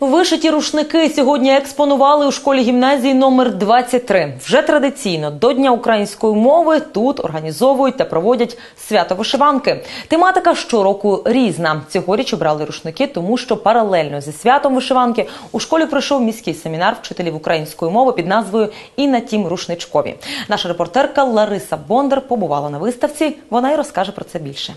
Вишиті рушники сьогодні експонували у школі гімназії номер 23. Вже традиційно до Дня української мови тут організовують та проводять свято вишиванки. Тематика щороку різна. Цьогоріч обрали рушники, тому що паралельно зі святом вишиванки у школі пройшов міський семінар вчителів української мови під назвою І на тім рушничкові. Наша репортерка Лариса Бондар побувала на виставці. Вона й розкаже про це більше.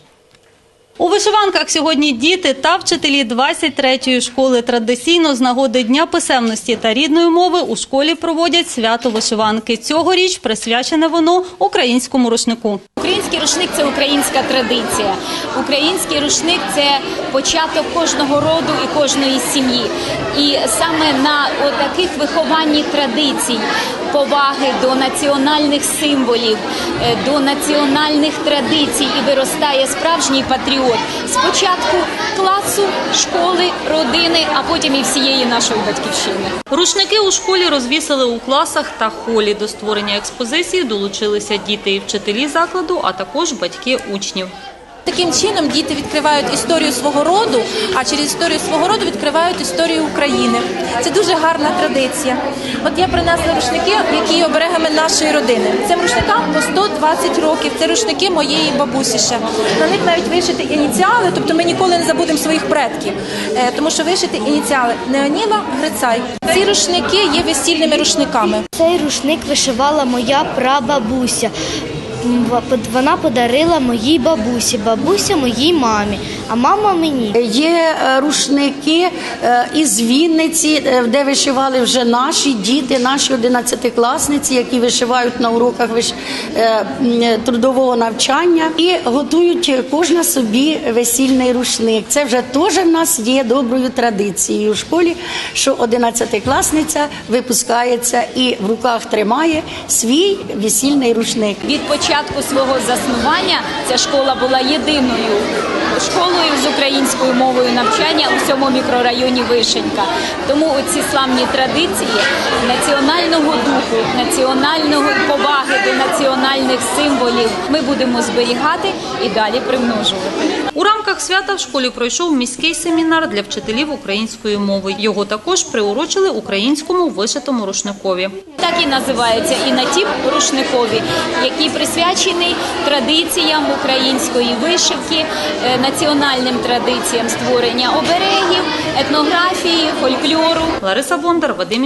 У вишиванках сьогодні діти та вчителі 23-ї школи традиційно з нагоди Дня писемності та рідної мови у школі проводять свято вишиванки. Цьогоріч присвячене воно українському рушнику. Український рушник це українська традиція. Український рушник це початок кожного роду і кожної сім'ї. І саме на таких вихованні традицій, поваги до національних символів, е, до національних традицій і виростає справжній патріот. Спочатку класу, школи, родини, а потім і всієї нашої батьківщини. Рушники у школі розвісили у класах та холі. До створення експозиції долучилися діти і вчителі закладу, а також батьки учнів. Таким чином діти відкривають історію свого роду, а через історію свого роду відкривають історію України. Це дуже гарна традиція. От я принесла рушники, які є оберегами нашої родини. Цим рушникам по 120 років. Це рушники моєї бабусі ще. На них навіть вишити ініціали, тобто ми ніколи не забудемо своїх предків, Е, тому що вишити ініціали Неоніла Грицай. Ці рушники є весільними рушниками. Цей рушник вишивала моя прабабуся. Вона подарила моїй бабусі, бабуся моїй мамі, а мама мені. Є е, рушники е, із Вінниці, е, де вишивали вже наші діти, наші одинадцятикласниці, які вишивають на уроках трудового навчання і готують кожна собі весільний рушник. Це вже теж в нас є доброю традицією у школі, що одинадцятикласниця випускається і в руках тримає свій весільний рушник. Від початку свого заснування ця школа була єдиною школою з українською мовою навчання у всьому мікрорайоні Вишенька. Тому ці славні традиції національного духу, національного поваги до національних символів ми будемо зберігати і далі примножувати. У рамках свята в школі пройшов міський семінар для вчителів української мови. Його також приурочили українському вишитому рушникові. Так і називається і на тіп рушникові, який присвячений традиціям української вишивки, е, національним традиціям створення оберегів, етнографії, фольклору. Лариса Бондар, Вадим